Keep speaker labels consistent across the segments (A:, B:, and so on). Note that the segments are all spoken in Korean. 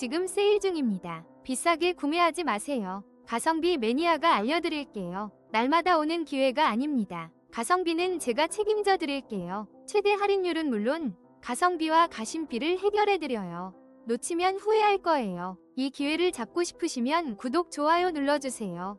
A: 지금 세일 중입니다. 비싸게 구매하지 마세요. 가성비 매니아가 알려드릴게요. 날마다 오는 기회가 아닙니다. 가성비는 제가 책임져 드릴게요. 최대 할인율은 물론 가성비와 가심비를 해결해 드려요. 놓치면 후회할 거예요. 이 기회를 잡고 싶으시면 구독, 좋아요 눌러주세요.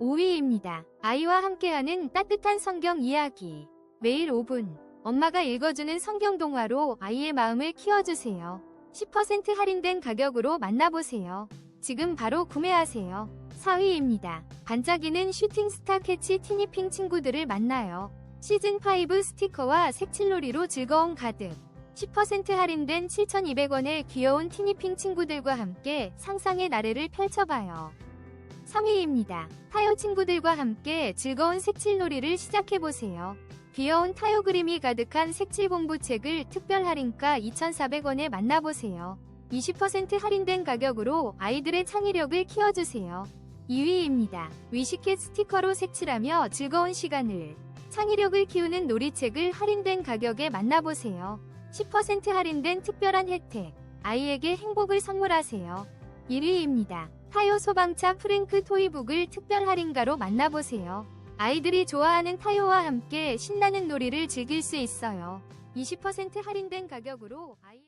A: 5위입니다. 아이와 함께하는 따뜻한 성경 이야기. 매일 5분. 엄마가 읽어주는 성경 동화로 아이의 마음을 키워주세요. 10% 할인된 가격으로 만나보세요. 지금 바로 구매하세요. 4위입니다. 반짝이는 슈팅스타 캐치 티니핑 친구들을 만나요. 시즌5 스티커와 색칠놀이로 즐거움 가득. 10% 할인된 7,200원의 귀여운 티니핑 친구들과 함께 상상의 나래를 펼쳐봐요. 3위입니다. 타요 친구들과 함께 즐거운 색칠놀이를 시작해보세요. 귀여운 타요 그림이 가득한 색칠 공부책을 특별 할인가 2,400원에 만나보세요. 20% 할인된 가격으로 아이들의 창의력을 키워주세요. 2위입니다. 위시캣 스티커로 색칠하며 즐거운 시간을 창의력을 키우는 놀이책을 할인된 가격에 만나보세요. 10% 할인된 특별한 혜택 아이에게 행복을 선물하세요. 1위입니다. 타요 소방차 프랭크 토이북을 특별 할인가로 만나보세요. 아이들이 좋아하는 타요와 함께 신나는 놀이를 즐길 수 있어요. 20% 할인된 가격으로 아이